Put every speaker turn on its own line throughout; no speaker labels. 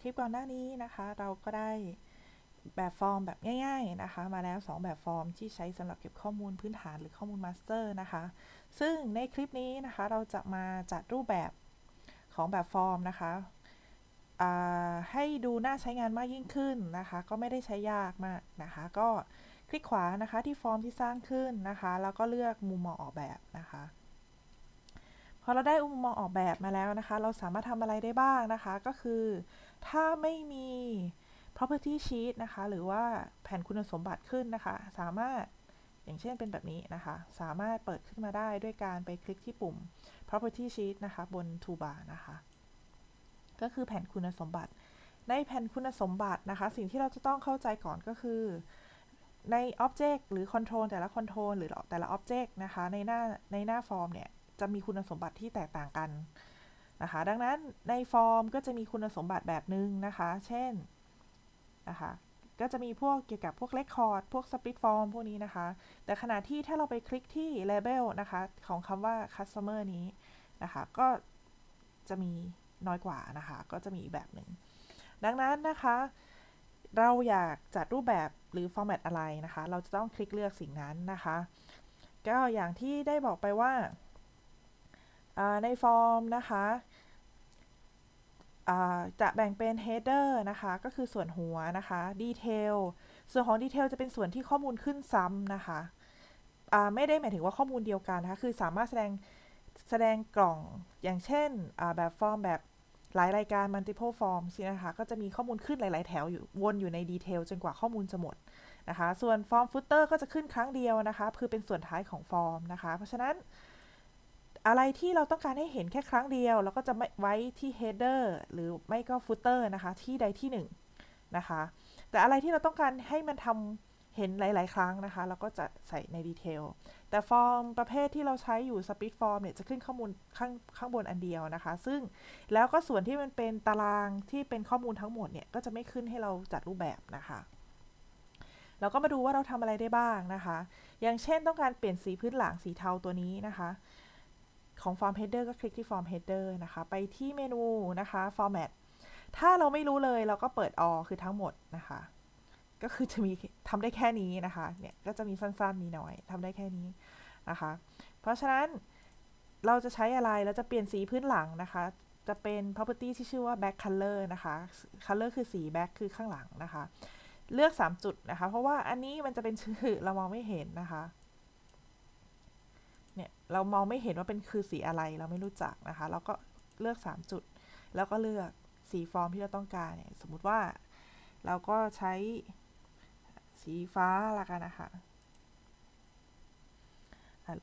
คลิปก่อนหน้านี้นะคะ เราก็ได้แบบฟอร์มแบบง่าย ๆนะคะ มาแล้ว 2 แบบฟอร์มที่ใช้สำหรับเก็บข้อมูลพื้นฐานหรือข้อมูลมาสเตอร์นะคะ ซึ่งในคลิปนี้นะคะเราจะมาจัดรูปแบบของแบบฟอร์มนะคะให้ดูน่าใช้งานมากยิ่งขึ้นนะคะ ก็ไม่ได้ใช้ยากมากนะคะ ก็คลิกขวานะคะที่ฟอร์มที่สร้างขึ้นนะคะ แล้วก็เลือกมุมมองออกแบบนะคะ อเราได้มุมมองออกแบบมาแล้วนะคะ เราสามารถทำอะไรได้บ้างนะคะ ก็คือถ้าไม่มี property sheet นะคะ หรือว่าแผนคุณสมบัติขึ้นนะคะ สามารถอย่างเช่นเป็นแบบนี้นะคะ สามารถเปิดขึ้นมาได้ด้วยการไปคลิกที่ปุ่ม property sheet นะคะ บน toolbar นะคะ ก็คือแผนคุณสมบัติ ในแผนคุณสมบัตินะคะ สิ่งที่เราจะต้องเข้าใจก่อนก็คือใน Object หรือ Control แต่ละ Control หรือแต่ละ Object นะคะ ในหน้าในหน้าฟอร์มเนี่ย จะมีคุณสมบัติที่แตกต่างกันนะคะ ดังนั้นในฟอร์มก็จะมีคุณสมบัติแบบหนึ่งนะคะ เช่นนะคะก็จะมีพวกเกี่ยวกับพวก Record พวก Split Form พวกนี้นะคะ แต่ขณะที่ถ้าเราไปคลิกที่ Label นะคะ ของคำว่า Customer นี้นะคะ ก็จะมีน้อยกว่านะคะ ก็จะมีอีกแบบหนึ่ง ดังนั้นนะคะ เราอยากจัดรูปแบบหรือ format อะไรนะคะ เราจะต้องคลิกเลือกสิ่งนั้นนะคะ ก็อย่างที่ได้บอกไปว่า ในฟอร์มนะคะจะแบ่งเป็น header นะคะ ก็คือส่วนหัวนะคะ detail ส่วนของ detail จะเป็นส่วนที่ข้อมูลขึ้นซ้ำนะคะไม่ได้หมายถึงว่าข้อมูลเดียวกันนะคะ คือสามารถแสดงแสดงกล่องอย่างเช่นแบบฟอร์มแบบหลายรายการ multiple form สินะคะ ก็จะมีข้อมูลขึ้นหลาย ๆ แถวอยู่วนอยู่ในดีเทลจนกว่าข้อมูลจะหมดนะคะ ส่วนฟอร์มฟุตเตอร์ก็จะขึ้นครั้งเดียวนะคะ คือเป็นส่วนท้ายของฟอร์มนะคะ เพราะฉะนั้น อะไรที่เราต้องการให้เห็นแค่ครั้งเดียว เราก็จะไว้ที่ header หรือไม่ก็ footer นะคะ ที่ใดที่หนึ่งนะคะ แต่อะไรที่เราต้องการให้มันทำเห็นหลาย ๆ ครั้งนะคะ เราก็จะใส่ในดีเทล แต่ฟอร์มประเภทที่เราใช้อยู่ speed form เนี่ยจะขึ้นข้อมูลข้างข้างบนอันเดียวนะคะ ซึ่งแล้วก็ส่วนที่มันเป็นตารางที่เป็นข้อมูลทั้งหมดเนี่ย ก็จะไม่ขึ้นให้เราจัดรูปแบบนะคะเราก็มาดูว่าเราทำอะไรได้บ้างนะคะ อย่างเช่นต้องการเปลี่ยนสีพื้นหลังสีเทาตัวนี้นะคะ ของ Form Header ก็คลิกที่ Form Header นะคะ ไปที่เมนูนะคะ Format ถ้าเราไม่รู้เลยเราก็เปิด all คือทั้งหมดนะคะ ก็คือจะมีทำได้แค่นี้นะคะ เนี่ยก็จะมีสั้นๆมีน้อยทำได้แค่นี้นะคะ เพราะฉะนั้นเราจะใช้อะไร เราจะเปลี่ยนสีพื้นหลังนะคะ จะเป็น property ที่ชื่อว่า back color นะคะ color คือสี back คือข้างหลังนะคะ เลือก 3 จุดนะคะ เพราะว่าอันนี้มันจะเป็นชื่อเรามองไม่เห็นนะคะ เรามองไม่เห็นว่าเป็นคือสีอะไรเราไม่รู้จักนะคะ เราก็เลือก 3 จุด แล้วก็เลือกสีฟอร์มที่เราต้องการเนี่ยสมมุติว่าเราก็ใช้สีฟ้าละกันนะคะ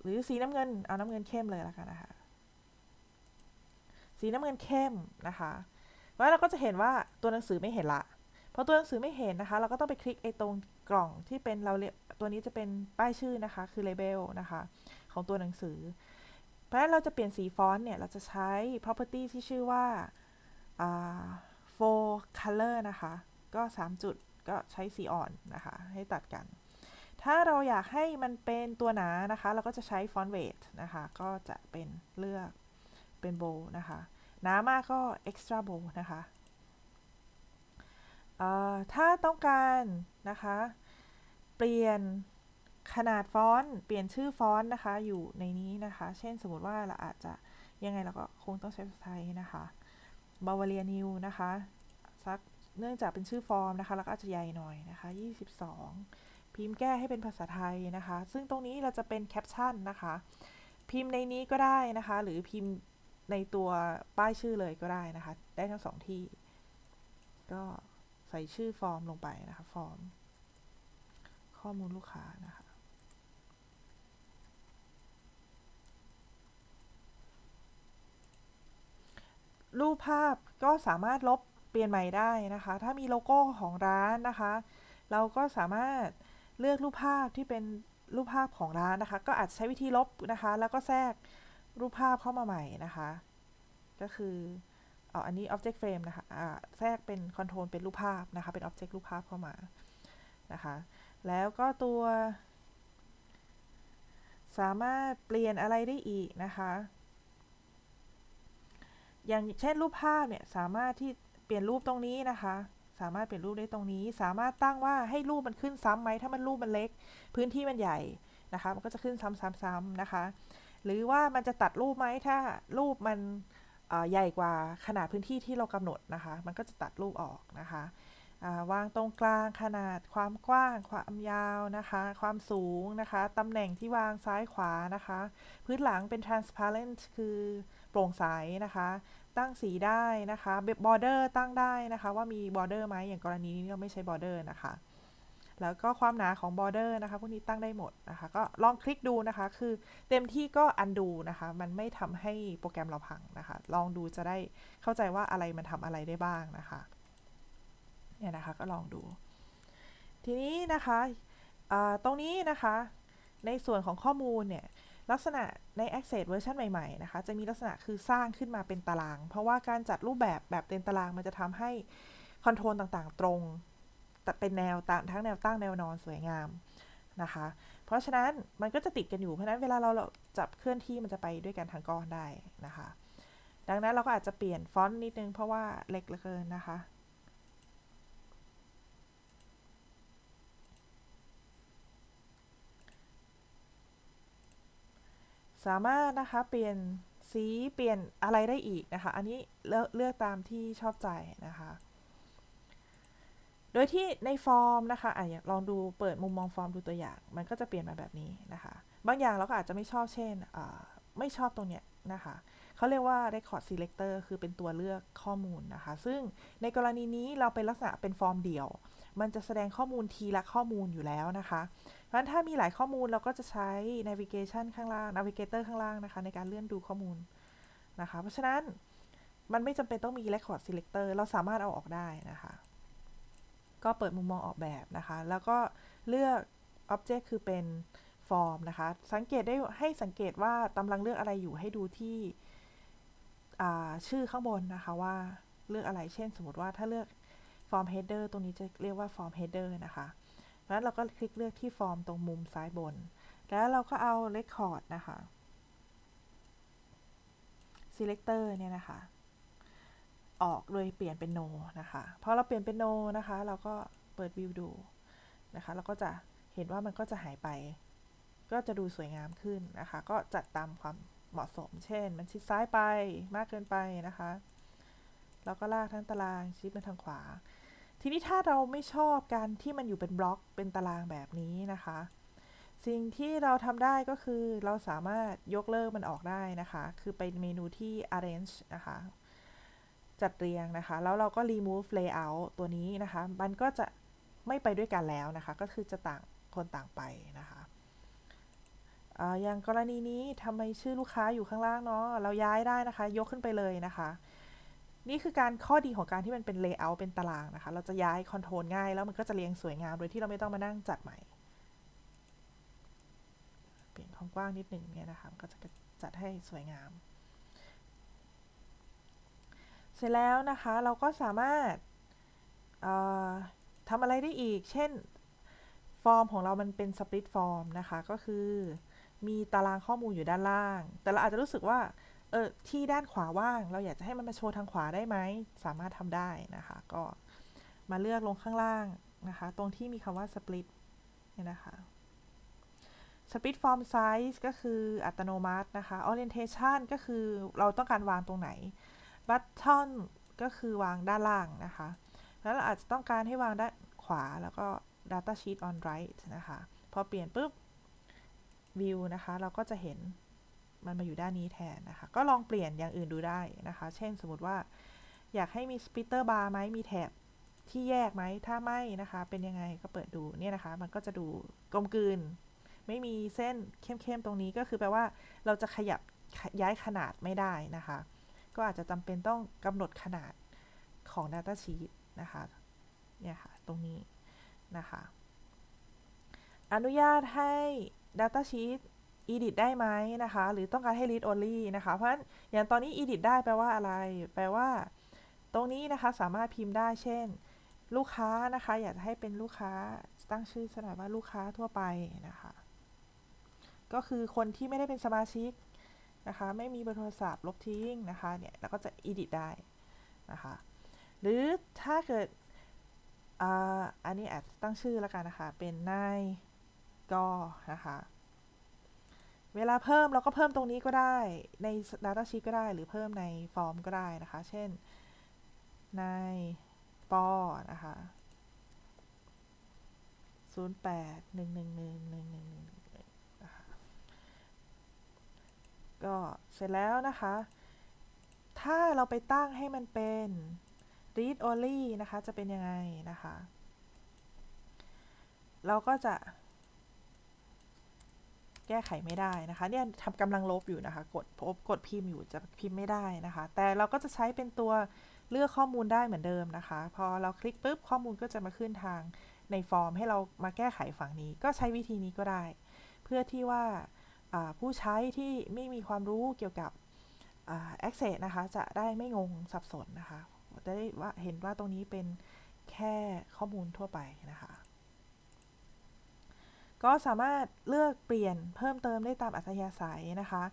หรือสีน้ำเงินเอาน้ำเงินเข้มเลยละกันนะคะสีน้ำเงินเข้มนะคะแล้วเราก็จะเห็นว่าตัวหนังสือไม่เห็นละพอตัวหนังสือไม่เห็นนะคะ เราก็ต้องไปคลิกไอ้ตรงกล่องที่เป็นเราตัวนี้จะเป็นป้ายชื่อนะคะ คือ label นะคะ ของตัวหนังสือ เพราะฉะนั้นเราจะเปลี่ยนสีฟอนต์เนี่ย เราจะใช้ property ที่ชื่อว่า for color นะคะ ก็ 3 จุดก็ใช้สีอ่อนนะคะ ให้ตัดกัน ถ้าเราอยากให้มันเป็นตัวหนานะคะ เราก็จะใช้ font weight นะคะ ก็จะเป็นเลือกเป็น bold นะคะหนามากก็ extra bold นะคะถ้าต้องการนะคะ เปลี่ยน ขนาดฟอนต์เปลี่ยนชื่อฟอนต์นะคะ อยู่ในนี้นะคะ เช่นสมมติว่าเราอาจจะยังไงเราก็คงต้องใช้ภาษาไทยนะคะบาวาเรียนิวนะคะสักเนื่องจากเป็นชื่อฟอร์มนะคะ แล้วก็อาจจะใหญ่หน่อยนะคะ 22 พิมพ์แก้ให้เป็นภาษาไทยนะคะ ซึ่งตรงนี้เราจะเป็นแคปชั่นนะคะ พิมพ์ในนี้ก็ได้นะคะ หรือพิมพ์ในตัวป้ายชื่อเลยก็ได้นะคะ ได้ทั้งสองที่ ก็ใส่ชื่อฟอร์มลงไปนะคะ ฟอร์ม ข้อมูลลูกค้านะคะ รูปภาพก็สามารถลบเปลี่ยนใหม่ได้นะคะ ถ้ามีโลโก้ของร้านนะคะ เราก็สามารถเลือกรูปภาพที่เป็นรูปภาพของร้านนะคะ ก็อาจใช้วิธีลบนะคะ แล้วก็แทรกรูปภาพเข้ามาใหม่นะคะ ก็คืออ๋ออันนี้ object frame นะคะะแทรกเป็น control เป็นรูปภาพนะคะ เป็น object รูปภาพเข้ามานะคะ แล้วก็ตัว สามารถเปลี่ยนอะไรได้อีกนะคะ อย่างเช่นรูปภาพเนี่ยสามารถที่เปลี่ยนรูปตรงนี้นะคะ สามารถเปลี่ยนรูปได้ตรงนี้ สามารถตั้งว่าให้รูปมันขึ้นซ้ำไหมถ้ามันรูปมันเล็ก พื้นที่มันใหญ่นะคะ มันก็จะขึ้นซ้ำๆๆนะคะ หรือว่ามันจะตัดรูปไหมถ้ารูปมันใหญ่กว่าขนาดพื้นที่ที่เรากำหนดนะคะ มันก็จะตัดรูปออกนะคะวางตรงกลางขนาดความกว้าง ความยาวนะคะ ความสูงนะคะตำแหน่งที่วางซ้ายขวานะคะ พื้นหลังเป็น transparent คือ โปร่งใสนะคะ ตั้งสีได้นะคะ border ตั้งได้นะคะ ว่ามี border ไหมอย่างกรณีนี้เราไม่ใช้ border นะคะ แล้วก็ความหนาของ border นะคะพวกนี้ตั้งได้หมดนะคะ ก็ลองคลิกดูนะคะ คือเต็มที่ก็ undo นะคะ มันไม่ทำให้โปรแกรมเราพังนะคะ ลองดูจะได้เข้าใจว่าอะไรมันทำอะไรได้บ้างนะคะเนี่ยนะคะก็ลองดู ทีนี้นะคะตรงนี้นะคะในส่วนของข้อมูลเนี่ย ลักษณะใน Access เวอร์ชันใหม่ๆนะคะจะมีลักษณะคือสร้างขึ้นมาเป็นตาราง เพราะว่าการจัดรูปแบบแบบเป็นตารางมันจะทำให้คอนโทรลต่างๆ ตรงแต่เป็นแนวตามทั้งแนวตั้งแนวนอนสวยงามนะคะ เพราะฉะนั้นมันก็จะติดกันอยู่ เพราะนั้นเวลาเราจับเคลื่อนที่มันจะไปด้วยกันทั้งก้อนได้นะคะ ดังนั้นเราก็อาจจะเปลี่ยนฟอนต์นิดนึงเพราะว่าเล็กเหลือเกินนะคะ สามารถนะคะเปลี่ยนสีเปลี่ยนอะไรได้อีกนะคะ อันนี้เลือกเลือกตามที่ชอบใจนะคะ โดยที่ในฟอร์มนะคะอะลองดูเปิดมุมมองฟอร์มดูตัวอย่าง มันก็จะเปลี่ยนมาแบบนี้นะคะ บางอย่างเราก็อาจจะไม่ชอบเช่นไม่ชอบตรงเนี้ยนะคะเขาเรียกว่า record selector คือเป็นตัวเลือกข้อมูลนะคะ ซึ่งในกรณีนี้เราเป็นลักษณะเป็นฟอร์มเดี่ยว มันจะแสดงข้อมูลทีละข้อมูลอยู่แล้วนะคะเพราะฉะนั้นถ้ามีหลายข้อมูลเราก็จะใช้ navigation ข้างล่าง navigator ข้างล่างนะคะ ในการเลื่อนดูข้อมูลนะคะ เพราะฉะนั้นมันไม่จำเป็นต้องมี record selector เราสามารถเอาออกได้นะคะ ก็เปิดมุมมองออกแบบนะคะ แล้วก็เลือก object คือเป็นฟอร์มนะคะ สังเกตได้ให้สังเกตว่ากำลังเลือกอะไรอยู่ให้ดูที่ชื่อข้างบนนะคะว่าเลือกอะไร เช่น สมมติว่าถ้าเลือก form header ตรงนี้จะเรียกว่า form header นะคะแล้วเราก็คลิกเลือกที่ฟอร์มตรงมุมซ้ายบน แล้วเราก็เอา record นะคะ selector เนี่ยนะคะ ออกโดยเปลี่ยนเป็น no นะคะพอเราเปลี่ยนเป็น no นะคะ เราก็เปิดวิวดูนะคะ เราก็จะเห็นว่ามันก็จะหายไป ก็จะดูสวยงามขึ้นนะคะ ก็จัดตามความเหมาะสม เช่น มันชิดซ้ายไปมากเกินไปนะคะ แล้วก็ลากทั้งตารางชิดมาทางขวา ทีนี้ถ้าเราไม่ชอบการที่มันอยู่เป็นบล็อกเป็นตารางแบบนี้นะคะ สิ่งที่เราทำได้ก็คือเราสามารถยกเลิกมันออกได้นะคะ คือไปเมนูที่ arrange นะคะ จัดเรียงนะคะ แล้วเราก็ remove layout ตัวนี้นะคะ มันก็จะไม่ไปด้วยกันแล้วนะคะ ก็คือจะต่างคนต่างไปนะคะอย่างกรณีนี้ทำไมชื่อลูกค้าอยู่ข้างล่างเนาะเราย้ายได้นะคะ ยกขึ้นไปเลยนะคะ นี่คือการข้อดีของการที่มันเป็นเลเยอร์เป็นตารางนะคะ เราจะย้ายคอนโทรลง่ายแล้วมันก็จะเรียงสวยงาม โดยที่เราไม่ต้องมานั่งจัดใหม่ เปลี่ยนความกว้างนิดหนึ่งเนี่ยนะคะก็จะจัดให้สวยงาม เสร็จแล้วนะคะเราก็สามารถทำอะไรได้อีก เช่น ฟอร์มของเรามันเป็นสปริตฟอร์มนะคะ ก็คือมีตารางข้อมูลอยู่ด้านล่าง แต่เราอาจจะรู้สึกว่า เออที่ด้านขวาว่าง เราอยากจะให้มันมาโชว์ทางขวาได้ไหม สามารถทำได้นะคะ ก็มาเลือกลงข้างล่างนะคะ ตรงที่มีคำว่า split เนี่ยนะคะ split form size ก็คืออัตโนมัตินะคะ orientation ก็คือเราต้องการวางตรงไหน button ก็คือวางด้านล่างนะคะ แล้วเราอาจจะต้องการให้วางด้านขวาแล้วก็ data sheet on right นะคะ พอเปลี่ยนปุ๊บ view นะคะ เราก็จะเห็น มันมาอยู่ด้านนี้แทนนะคะ ก็ลองเปลี่ยนอย่างอื่นดูได้นะคะ เช่นสมมติว่า อยากให้มีสปิเตอร์บาร์ไหมมีแถบที่แยกไหมถ้าไม่นะคะ เป็นยังไงก็เปิดดูเนี่ยนะคะ มันก็จะดูกลมกลืน ไม่มีเส้นเข้มๆตรงนี้ก็คือแปลว่าเราจะขยับย้ายขนาดไม่ได้นะคะ ก็อาจจะจำเป็นต้องกำหนดขนาดของ Data Sheet นะคะเนี่ยค่ะตรงนี้นะคะ อนุญาตให้ Data Sheet edit ได้ไหมนะคะ หรือต้องการให้ read only นะคะ เพราะฉะนั้นอย่างตอนนี้ edit ได้แปลว่าอะไร แปลว่า ตรงนี้นะคะสามารถพิมพ์ได้ เช่น ลูกค้านะคะ อยากจะให้เป็นลูกค้าตั้งชื่อสถาว่าลูกค้าทั่วไปนะคะ ก็คือคนที่ไม่ได้เป็นสมาชิกนะคะ ไม่มีเบอร์โทรศัพท์ลบทิ้งนะคะเนี่ยแล้วก็จะ edit ได้นะคะ หรือถ้าเกิดอ่าอันนี้แอาจตั้งชื่อแล้วกันนะคะ เป็นนายก็นะคะ เวลาเพิ่มเราก็เพิ่มตรงนี้ก็ได้ใน Data Sheet ก็ได้หรือเพิ่มในฟอร์มก็ได้นะคะ เช่น ในปอนะคะ0 8 1 1 1 1 1 1นะคะก็เสร็จแล้วนะคะ ถ้าเราไปตั้งให้มันเป็น read only นะคะ จะเป็นยังไงนะคะ เราก็จะ แก้ไขไม่ได้นะคะเนี่ยทำกำลังลบอยู่นะคะ กดพบกดพิมพ์อยู่จะพิมพ์ไม่ได้นะคะ แต่เราก็จะใช้เป็นตัวเลือกข้อมูลได้เหมือนเดิมนะคะ พอเราคลิกปุ๊บข้อมูลก็จะมาขึ้นทางในฟอร์มให้เรามาแก้ไขฝั่งนี้ ก็ใช้วิธีนี้ก็ได้ เพื่อที่ว่าผู้ใช้ที่ไม่มีความรู้เกี่ยวกับ access นะคะ จะได้ไม่งงสับสนนะคะจะได้ว่าเห็นว่าตรงนี้เป็นแค่ข้อมูลทั่วไปนะคะ ก็สามารถเลือกเปลี่ยนเพิ่มเติมได้ตามอัธยาศัยนะคะ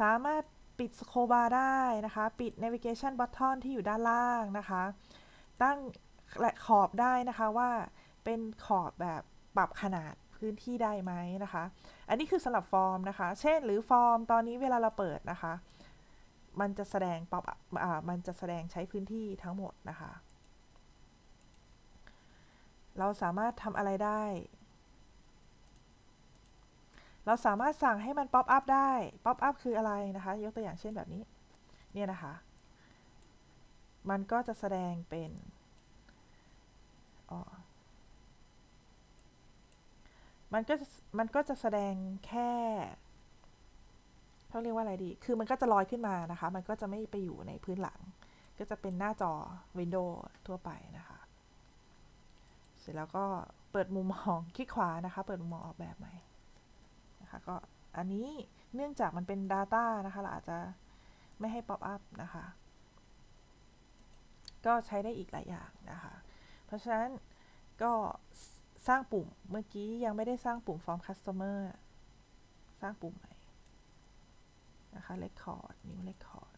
สามารถปิดสโคบาร์ได้นะคะ ปิด navigation button ที่อยู่ด้านล่างนะคะ ตั้งและขอบได้นะคะว่าเป็นขอบแบบปรับขนาดพื้นที่ได้ไหมนะคะ อันนี้คือสำหรับฟอร์มนะคะ เช่นหรือฟอร์มตอนนี้เวลาเราเปิดนะคะ มันจะแสดงป๊อปมันจะแสดงใช้พื้นที่ทั้งหมดนะคะ เราสามารถทำอะไรได้ เราสามารถสั่งให้มันป๊อปอัพได้ป๊อปอัพคืออะไรนะคะ ยกตัวอย่างเช่นแบบนี้ เนี่ยนะคะ มันก็จะแสดงเป็นอ๋อมันก็มันก็จะแสดงแค่เขาเรียกว่าอะไรดี คือมันก็จะลอยขึ้นมานะคะ มันก็จะไม่ไปอยู่ในพื้นหลัง ก็จะเป็นหน้าจอวินโดว์ทั่วไปนะคะ เสร็จแล้วก็เปิดมุมมอง คลิกขวานะคะ เปิดมุมมองออกแบบใหม่ นะคะก็อันนี้เนื่องจากมันเป็น Data นะคะ เราอาจจะไม่ให้ป๊อปอัพนะคะ ก็ใช้ได้อีกหลายอย่างนะคะ เพราะฉะนั้นก็สร้างปุ่มเมื่อกี้ยังไม่ได้สร้างปุ่ม Form Customer สร้างปุ่มใหม่นะคะ Record New Record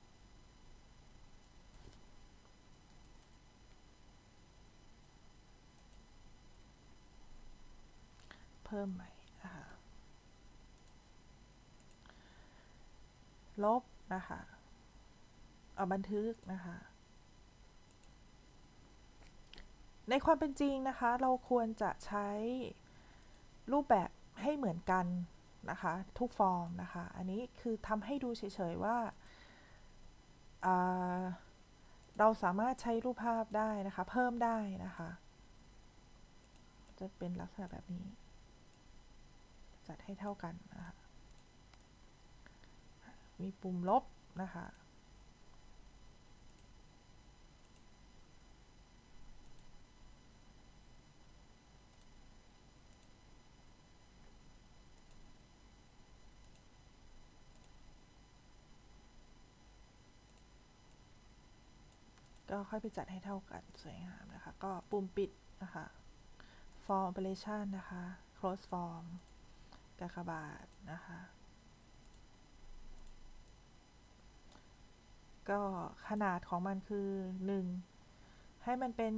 เพิ่มใหม่นะคะ ลบนะคะเอาบันทึกนะคะ ในความเป็นจริงนะคะ เราควรจะใช้รูปแบบให้เหมือนกันนะคะ ทุกฟอร์มนะคะ อันนี้คือทำให้ดูเฉยๆว่าเราสามารถใช้รูปภาพได้นะคะ เพิ่มได้นะคะ จะเป็นลักษณะแบบนี้ จัดให้เท่ากันนะคะ มีปุ่มลบนะคะ ก็ค่อยไปจัดให้เท่ากันสวยงามนะคะ ก็ปุ่มปิดนะคะ form operation นะคะ close form กากบาทนะคะ ก็ขนาดของมันคือ 1 ให้มันเป็น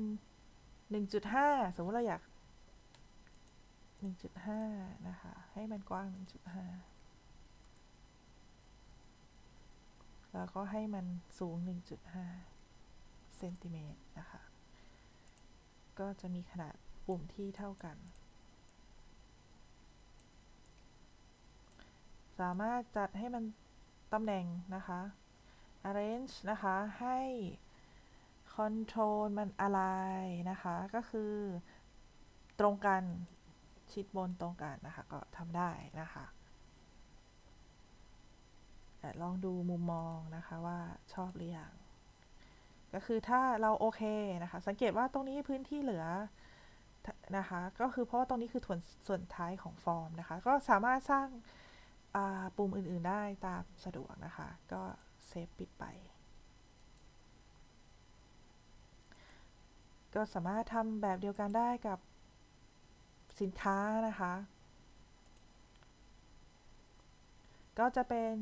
1.5 สมมติเราอยาก 1.5 นะคะ ให้มันกว้าง 1.5 แล้วก็ให้มันสูง 1.5 เซนติเมตรนะคะ ก็จะมีขนาดปุ่มที่เท่ากัน สามารถจัดให้มันตำแหน่งนะคะ arrange นะคะ ให้ control มันอะไรนะคะ ก็คือตรงกันชิดบนตรงกันนะคะ ก็ทำได้นะคะแต่ลองดูมุมมองนะคะว่าชอบหรือยัง ก็คือถ้าเราโอเคนะคะ สังเกตว่าตรงนี้พื้นที่เหลือนะคะ ก็คือเพราะว่าตรงนี้คือส่วนส่วนท้ายของฟอร์มนะคะ ก็สามารถสร้างปุ่มอื่น ๆ ได้ตามสะดวกนะคะ ก็ เซฟปิดไป ก็สามารถทำแบบเดียวกันได้กับสินค้านะคะ ก็จะเป็น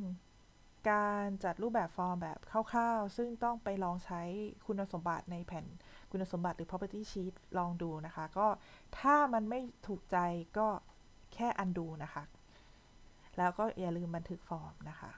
การจัดรูปแบบฟอร์มแบบคร่าวๆ ซึ่งต้องไปลองใช้คุณสมบัติในแผ่นคุณสมบัติหรือ property sheet ลองดูนะคะ ก็ถ้ามันไม่ถูกใจก็แค่ undo นะคะ แล้วก็อย่าลืมบันทึกฟอร์มนะคะ